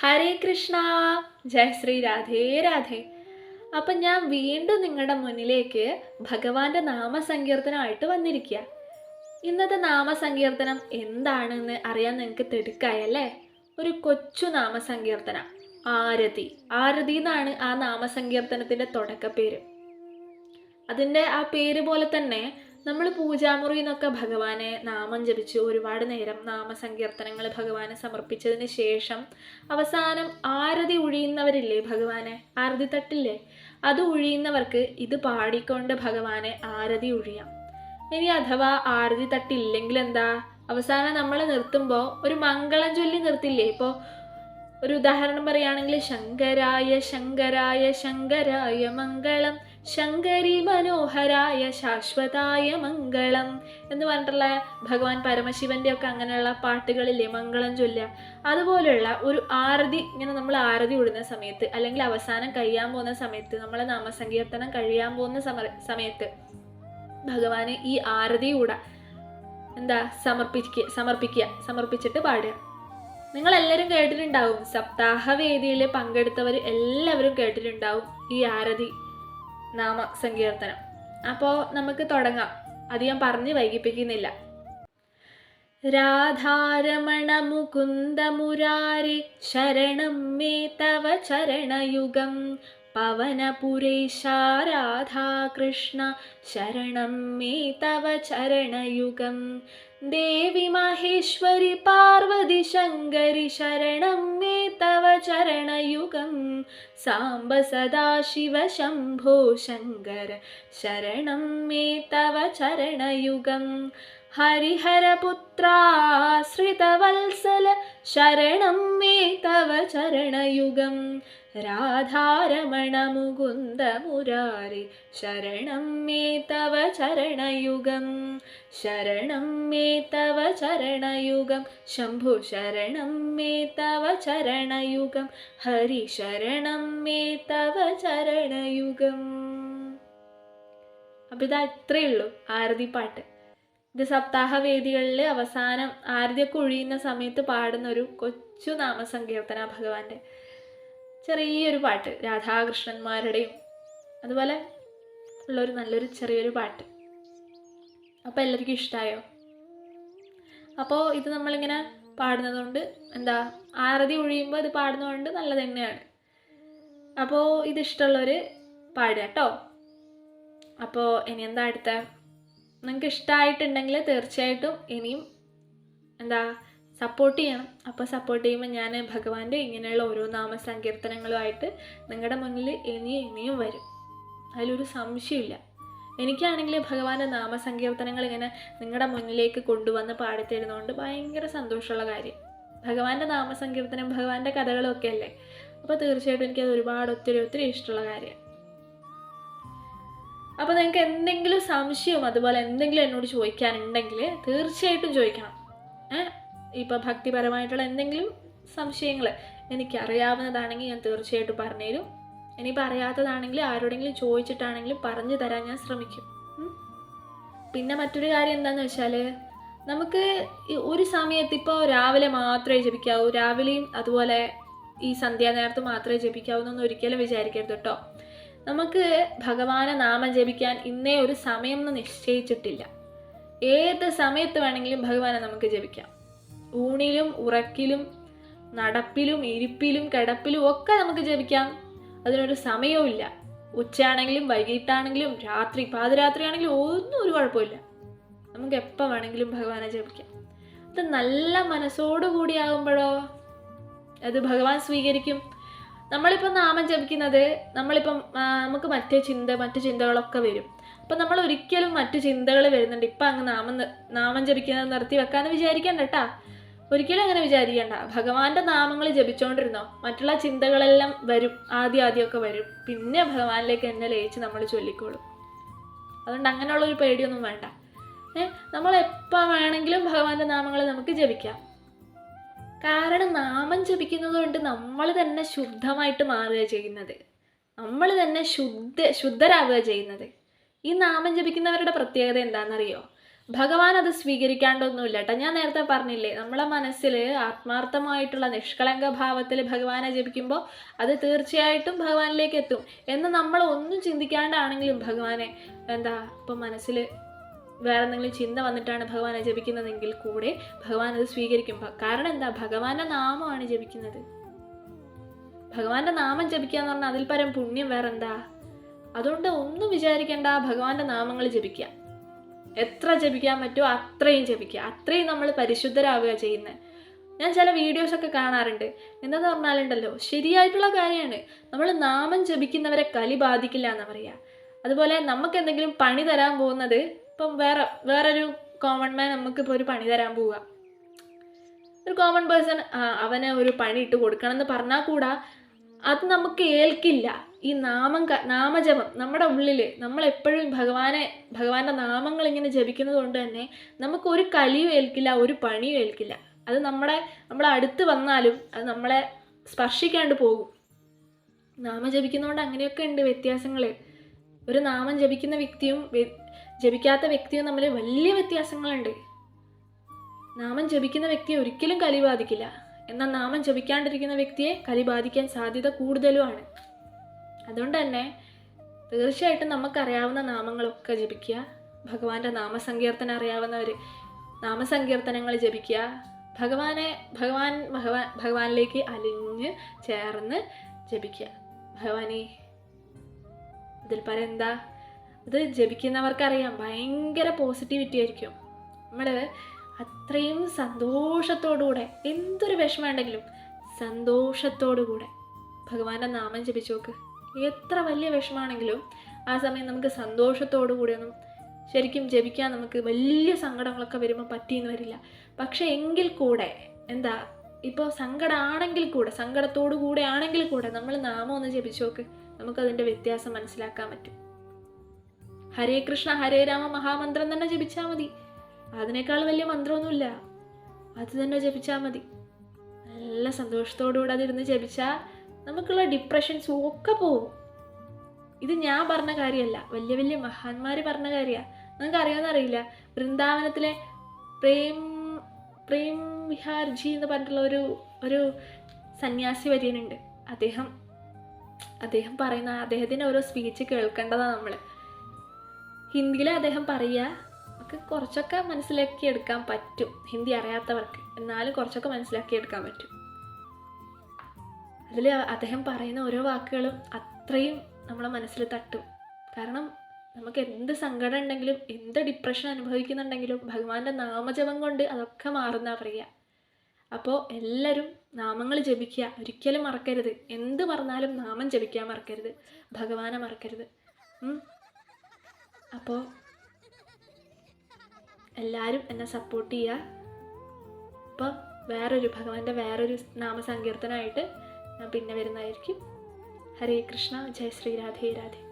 ഹരേ കൃഷ്ണ. ജയ ശ്രീ രാധേ രാധേ. അപ്പം ഞാൻ വീണ്ടും നിങ്ങളുടെ മുന്നിലേക്ക് ഭഗവാന്റെ നാമസങ്കീർത്തനമായിട്ട് വന്നിരിക്കുക ഇന്നത്തെ നാമസങ്കീർത്തനം എന്താണെന്ന് അറിയാൻ നിങ്ങൾക്ക് തിടുക്കായല്ലേ ഒരു കൊച്ചു നാമസങ്കീർത്തനം. ആരതി. ആരതി എന്നാണ് ആ നാമസങ്കീർത്തനത്തിന്റെ തുടക്കപ്പേര്. അതിന്റെ ആ പേര് പോലെ തന്നെ നമ്മൾ പൂജാമുറി എന്നൊക്കെ ഭഗവാനെ നാമം ജപിച്ച് ഒരുപാട് നേരം നാമസങ്കീർത്തനങ്ങൾ ഭഗവാനെ സമർപ്പിച്ചതിന് ശേഷം അവസാനം ആരതി ഉഴിയുന്നവരില്ലേ ഭഗവാനെ? ആരതി തട്ടില്ലേ? അത് ഒഴിയുന്നവർക്ക് ഇത് പാടിക്കൊണ്ട് ഭഗവാനെ ആരതി ഉഴിയാം. ഇനി അഥവാ ആരതി തട്ടില്ലെങ്കിൽ എന്താ അവസാനം നമ്മൾ നിർത്തുമ്പോൾ ഒരു മംഗളം ചൊല്ലി നിർത്തില്ലേ? ഇപ്പോൾ ഒരു ഉദാഹരണം പറയുകയാണെങ്കിൽ ശങ്കരായ ശങ്കരായ ശങ്കരായ മംഗളം ശങ്കരി മനോഹരായ ശാശ്വതായ മംഗളം എന്ന് പറഞ്ഞിട്ടുള്ള ഭഗവാൻ പരമശിവന്റെ ഒക്കെ അങ്ങനെയുള്ള പാട്ടുകളില്ലേ മംഗളം ചൊല്ല അതുപോലെയുള്ള ഒരു ആരതി ഇങ്ങനെ നമ്മൾ ആരതി വിടുന്ന സമയത്ത് അല്ലെങ്കിൽ അവസാനം കഴിയാൻ പോകുന്ന സമയത്ത് നമ്മളെ നാമസങ്കീർത്തനം കഴിയാൻ പോകുന്ന സമ സമയത്ത് ഭഗവാന് ഈ ആരതി കൂടെ എന്താ സമർപ്പിക്കുക സമർപ്പിക്കുക സമർപ്പിച്ചിട്ട് പാടുക. നിങ്ങൾ നിങ്ങളെല്ലാവരും കേട്ടിട്ടുണ്ടാവും. സപ്താഹ വേദിയിൽ പങ്കെടുത്തവർ എല്ലാവരും കേട്ടിട്ടുണ്ടാവും ഈ ആരതി. നാമ സങ്കീർത്തനം അപ്പോൾ നമുക്ക് തുടങ്ങാം. അധികം പറഞ്ഞ് വൈകിപ്പിക്കുന്നില്ല. രാധാരമണ മുകുന്ദ മുരാരി ശരണം മേ തവ ചരണയുഗം. പവനപുരേശ രാധാകൃഷ്ണ ശരണം മേ തവ ചരണയുഗം. देवि माहेश्वरि पार्वति शङ्करि शरणं मे तव चरणयुगं। साम्ब सदाशिव शम्भो शङ्कर शरणं मे तव चरणयुगं। हरिहरपुत्राश्रितवल्सल शरणं मे तव चरणयुगम् ചരണയുഗം രാധാരമണ മുകുന്ദ മുരാരി ശരണം മേ തവ ചരണയുഗം ശരണം മേ തവ ചരണയുഗം ശംഭു ശരണം മേ തവ ചരണയുഗം ഹരി ശരണം മേ തവ ചരണയുഗം. അപ്പം ഇതാ ഇത്രയേ ഉള്ളൂ ആരതി പാട്ട് ഇത് സപ്താഹ വേദികളിൽ അവസാനം ആരതിയൊക്കെ ഒഴിയുന്ന സമയത്ത് പാടുന്ന ഒരു കൊച്ചു നാമസങ്കീർത്തന ഭഗവാന്റെ. ചെറിയൊരു പാട്ട് രാധാകൃഷ്ണന്മാരുടെയും അതുപോലെ ഉള്ളൊരു നല്ലൊരു ചെറിയൊരു പാട്ട്. അപ്പോൾ എല്ലാവർക്കും ഇഷ്ടമായോ അപ്പോൾ ഇത് നമ്മളിങ്ങനെ പാടുന്നതുകൊണ്ട് എന്താ ആരതി ഒഴിയുമ്പോൾ ഇത് പാടുന്നതുകൊണ്ട് നല്ലത് തന്നെയാണ്. അപ്പോൾ ഇത് ഇഷ്ടമുള്ളവർ പാടുക കേട്ടോ. അപ്പോൾ ഇനി എന്താ അടുത്ത? നിങ്ങൾക്ക് ഇഷ്ടമായിട്ടുണ്ടെങ്കിൽ തീർച്ചയായിട്ടും ഇനിയും എന്താ സപ്പോർട്ട് ചെയ്യണം. അപ്പോൾ സപ്പോർട്ട് ചെയ്യുമ്പോൾ ഞാൻ ഭഗവാന്റെ ഇങ്ങനെയുള്ള ഓരോ നാമസങ്കീർത്തനങ്ങളുമായിട്ട് നിങ്ങളുടെ മുന്നിൽ ഇനിയും ഇനിയും വരും. അതിലൊരു സംശയമില്ല. എനിക്കാണെങ്കിൽ ഭഗവാന്റെ നാമസങ്കീർത്തനങ്ങൾ ഇങ്ങനെ നിങ്ങളുടെ മുന്നിലേക്ക് കൊണ്ടുവന്ന് പാടിത്തരുന്നതുകൊണ്ട് ഭയങ്കര സന്തോഷമുള്ള കാര്യം. ഭഗവാന്റെ നാമസങ്കീർത്തനം ഭഗവാന്റെ കഥകളും ഒക്കെ അല്ലേ? അപ്പോൾ തീർച്ചയായിട്ടും എനിക്കത് ഒരുപാട് ഒത്തിരി ഒത്തിരി ഇഷ്ടമുള്ള കാര്യം. അപ്പോൾ നിങ്ങൾക്ക് എന്തെങ്കിലും സംശയവും അതുപോലെ എന്തെങ്കിലും എന്നോട് ചോദിക്കാനുണ്ടെങ്കിൽ തീർച്ചയായിട്ടും ചോദിക്കണം. ഏഹ്? ഇപ്പോൾ ഭക്തിപരമായിട്ടുള്ള എന്തെങ്കിലും സംശയങ്ങൾ എനിക്കറിയാവുന്നതാണെങ്കിൽ ഞാൻ തീർച്ചയായിട്ടും പറഞ്ഞുതരും. ഇനിയിപ്പോൾ അറിയാത്തതാണെങ്കിൽ ആരോടെങ്കിലും ചോദിച്ചിട്ടാണെങ്കിലും പറഞ്ഞു തരാൻ ഞാൻ ശ്രമിക്കും. പിന്നെ മറ്റൊരു കാര്യം എന്താണെന്ന് വെച്ചാൽ നമുക്ക് ഒരു സമയത്ത് ഇപ്പോൾ രാവിലെ മാത്രമേ ജപിക്കാവൂ. രാവിലെയും അതുപോലെ ഈ സന്ധ്യാനേരത്ത് മാത്രമേ ജപിക്കാവൂ ഒരിക്കലും വിചാരിക്കരുത് കേട്ടോ. നമുക്ക് ഭഗവാനെ നാമം ജപിക്കാൻ ഇന്നേ ഒരു സമയം എന്ന് നിശ്ചയിച്ചിട്ടില്ല. ഏത് സമയത്ത് വേണമെങ്കിലും ഭഗവാനെ നമുക്ക് ജപിക്കാം. ഊണിലും ഉറക്കിലും നടപ്പിലും ഇരിപ്പിലും കിടപ്പിലും ഒക്കെ നമുക്ക് ജപിക്കാം. അതിനൊരു സമയവുമില്ല ഉച്ചയാണെങ്കിലും വൈകിട്ടാണെങ്കിലും രാത്രി പാതിരാത്രി ആണെങ്കിലും ഒന്നും ഒരു കുഴപ്പമില്ല. നമുക്ക് എപ്പോൾ വേണമെങ്കിലും ഭഗവാനെ ജപിക്കാം. അത് നല്ല മനസ്സോടു ആകുമ്പോഴോ അത് ഭഗവാൻ സ്വീകരിക്കും. നമ്മളിപ്പോൾ നാമം ജപിക്കുന്നത് നമ്മളിപ്പം നമുക്ക് മറ്റു ചിന്ത മറ്റു ചിന്തകളൊക്കെ വരും. അപ്പം നമ്മൾ ഒരിക്കലും മറ്റു ചിന്തകൾ വരുന്നുണ്ട്. ഇപ്പം അങ്ങ് നാമം നാമം ജപിക്കുന്നത് നിർത്തി വെക്കാമെന്ന് വിചാരിക്കണ്ട കേട്ടാ ഒരിക്കലും അങ്ങനെ വിചാരിക്കണ്ട. ഭഗവാന്റെ നാമങ്ങൾ ജപിച്ചുകൊണ്ടിരുന്നോ മറ്റുള്ള ചിന്തകളെല്ലാം വരും. ആദ്യം ആദ്യമൊക്കെ വരും. പിന്നെ ഭഗവാനിലേക്ക് എന്നെ ലയിച്ച് നമ്മൾ ചൊല്ലിക്കോളും. അതുകൊണ്ട് അങ്ങനെയുള്ള ഒരു പേടിയൊന്നും വേണ്ട. ഏഹ് നമ്മൾ എപ്പോൾ വേണമെങ്കിലും ഭഗവാന്റെ നാമങ്ങൾ നമുക്ക് ജപിക്കാം. കാരണം നാമം ജപിക്കുന്നത് കൊണ്ട് നമ്മൾ തന്നെ ശുദ്ധമായിട്ട് മാറുക ചെയ്യുന്നത്. നമ്മൾ തന്നെ ശുദ്ധ ശുദ്ധരാവുക ചെയ്യുന്നത്. ഈ നാമം ജപിക്കുന്നവരുടെ പ്രത്യേകത എന്താണെന്നറിയോ? ഭഗവാൻ അത് സ്വീകരിക്കാണ്ടൊന്നുമില്ല കേട്ടോ ഞാൻ നേരത്തെ പറഞ്ഞില്ലേ നമ്മളെ മനസ്സിൽ ആത്മാർത്ഥമായിട്ടുള്ള നിഷ്കളങ്ക ഭാവത്തിൽ ഭഗവാനെ ജപിക്കുമ്പോൾ അത് തീർച്ചയായിട്ടും ഭഗവാനിലേക്ക് എത്തും എന്ന് നമ്മൾ ഒന്നും ചിന്തിക്കാണ്ടാണെങ്കിലും ഭഗവാനെ എന്താ ഇപ്പം മനസ്സിൽ വേറെ എന്തെങ്കിലും ചിന്ത വന്നിട്ടാണ് ഭഗവാനെ ജപിക്കുന്നതെങ്കിൽ കൂടെ ഭഗവാൻ അത് സ്വീകരിക്കും കാരണം എന്താ ഭഗവാന്റെ നാമമാണ് ജപിക്കുന്നത്. ഭഗവാന്റെ നാമം ജപിക്കുക എന്ന് പറഞ്ഞാൽ അതിൽ പരം പുണ്യം വേറെന്താ? അതുകൊണ്ട് ഒന്നും വിചാരിക്കേണ്ട ഭഗവാന്റെ നാമങ്ങൾ ജപിക്കുക. എത്ര ജപിക്കാൻ പറ്റുമോ അത്രയും ജപിക്കുക. അത്രയും നമ്മൾ പരിശുദ്ധരാവുക ചെയ്യുന്നത് ഞാൻ ചില വീഡിയോസൊക്കെ കാണാറുണ്ട്. എന്താന്ന് പറഞ്ഞാലുണ്ടല്ലോ ശരിയായിട്ടുള്ള കാര്യമാണ്. നമ്മൾ നാമം ജപിക്കുന്നവരെ കലി ബാധിക്കില്ല എന്ന് പറയുക. അതുപോലെ നമുക്ക് എന്തെങ്കിലും പണി തരാൻ പോകുന്നത് ഇപ്പം വേറെ വേറൊരു കോമൺ മാൻ നമുക്കിപ്പോൾ ഒരു പണി തരാൻ പോവുക. ഒരു കോമൺ പേഴ്സൺ അവന് ഒരു പണി ഇട്ട് കൊടുക്കണം എന്ന് പറഞ്ഞാൽ കൂടാ അത് നമുക്ക് ഏൽക്കില്ല. ഈ നാമം നാമജപം നമ്മുടെ ഉള്ളിൽ നമ്മളെപ്പോഴും ഭഗവാനെ ഭഗവാന്റെ നാമങ്ങൾ ഇങ്ങനെ ജപിക്കുന്നത് കൊണ്ട് തന്നെ നമുക്ക് ഒരു കലിയും ഏൽക്കില്ല ഒരു പണിയും ഏൽക്കില്ല. അത് നമ്മുടെ നമ്മളെ അടുത്ത് വന്നാലും അത് നമ്മളെ സ്പർശിക്കാണ്ട് പോകും. നാമം ജപിക്കുന്നതുകൊണ്ട് അങ്ങനെയൊക്കെ ഉണ്ട് വ്യത്യാസങ്ങൾ ഒരു നാമം ജപിക്കുന്ന വ്യക്തിയും ജപിക്കാത്ത വ്യക്തിയും തമ്മിൽ വലിയ വ്യത്യാസങ്ങളുണ്ട്. നാമം ജപിക്കുന്ന വ്യക്തിയെ ഒരിക്കലും കലി ബാധിക്കില്ല. എന്നാൽ നാമം ജപിക്കാണ്ടിരിക്കുന്ന വ്യക്തിയെ കലി ബാധിക്കാൻ സാധ്യത കൂടുതലുമാണ് അതുകൊണ്ട് തന്നെ തീർച്ചയായിട്ടും നമുക്കറിയാവുന്ന നാമങ്ങളൊക്കെ ജപിക്കുക. ഭഗവാന്റെ നാമസങ്കീർത്തനം അറിയാവുന്നവർ നാമസങ്കീർത്തനങ്ങൾ ജപിക്കുക. ഭഗവാനെ ഭഗവാൻ ഭഗവാൻ ഭഗവാനിലേക്ക് അലിഞ്ഞ് ചേർന്ന് ജപിക്കുക. ഭഗവാനെ ഇതിൽ പരെന്താ ഇത് ജപിക്കുന്നവർക്കറിയാം ഭയങ്കര പോസിറ്റിവിറ്റി ആയിരിക്കും. നമ്മൾ അത്രയും സന്തോഷത്തോടുകൂടെ എന്തൊരു വിഷമമുണ്ടെങ്കിലും സന്തോഷത്തോടുകൂടെ ഭഗവാന്റെ നാമം ജപിച്ചു നോക്ക്. എത്ര വലിയ വിഷമാണെങ്കിലും ആ സമയം നമുക്ക് സന്തോഷത്തോടു കൂടിയൊന്നും ശരിക്കും ജപിക്കാൻ നമുക്ക് വലിയ സങ്കടങ്ങളൊക്കെ വരുമ്പോൾ പറ്റിയെന്ന് വരില്ല. പക്ഷേ എങ്കിൽ കൂടെ എന്താ ഇപ്പോൾ സങ്കടമാണെങ്കിൽ കൂടെ സങ്കടത്തോടു കൂടെ ആണെങ്കിൽ കൂടെ നമ്മൾ നാമം ഒന്ന് ജപിച്ചു നോക്ക്. നമുക്കതിന്റെ വ്യത്യാസം മനസ്സിലാക്കാൻ പറ്റും. ഹരേ കൃഷ്ണ ഹരേ രാമ മഹാമന്ത്രം തന്നെ ജപിച്ചാൽ മതി. അതിനേക്കാൾ വലിയ മന്ത്രമൊന്നുമില്ല. അത് തന്നെ ജപിച്ചാൽ മതി. നല്ല സന്തോഷത്തോടുകൂടെ അതിരുന്ന് ജപിച്ചാൽ നമുക്കുള്ള ഡിപ്രഷൻസും ഒക്കെ പോകും. ഇത് ഞാൻ പറഞ്ഞ കാര്യമല്ല. വലിയ വലിയ മഹാന്മാർ പറഞ്ഞ കാര്യമാണ് നിങ്ങൾക്ക് അറിയാമെന്നറിയില്ല വൃന്ദാവനത്തിലെ പ്രേം പ്രേം വിഹാർജി എന്ന് പറഞ്ഞിട്ടുള്ള ഒരു ഒരു സന്യാസി വര്യനുണ്ട്. അദ്ദേഹം അദ്ദേഹം പറയുന്ന അദ്ദേഹത്തിന്റെ ഓരോ സ്പീച്ച് കേൾക്കേണ്ടതാണ് നമ്മൾ ഹിന്ദിയിൽ അദ്ദേഹം പറയുക നമുക്ക് കുറച്ചൊക്കെ മനസ്സിലാക്കി എടുക്കാൻ പറ്റും. ഹിന്ദി അറിയാത്തവർക്ക്. എന്നാലും കുറച്ചൊക്കെ മനസ്സിലാക്കി എടുക്കാൻ പറ്റും. അതിൽ അദ്ദേഹം പറയുന്ന ഓരോ വാക്കുകളും അത്രയും നമ്മളെ മനസ്സിൽ തട്ടും. കാരണം നമുക്ക് എന്ത് സങ്കടം ഉണ്ടെങ്കിലും എന്ത് ഡിപ്രഷൻ അനുഭവിക്കുന്നുണ്ടെങ്കിലും ഭഗവാന്റെ നാമജപം കൊണ്ട് അതൊക്കെ മാറുന്ന പറയുക. അപ്പോൾ എല്ലാവരും നാമങ്ങൾ ജപിക്കുക ഒരിക്കലും മറക്കരുത്. എന്ത് പറഞ്ഞാലും നാമം ജപിക്കാൻ മറക്കരുത്. ഭഗവാനെ മറക്കരുത്. അപ്പോൾ എല്ലാവരും എന്നെ സപ്പോർട്ട് ചെയ്യുക. അപ്പോൾ വേറൊരു ഭഗവാന്റെ വേറൊരു നാമസങ്കീർത്തനമായിട്ട് ഞാൻ പിന്നെ വരുന്നതായിരിക്കും. ഹരേ കൃഷ്ണ ജയ ശ്രീ രാധേ രാധേ.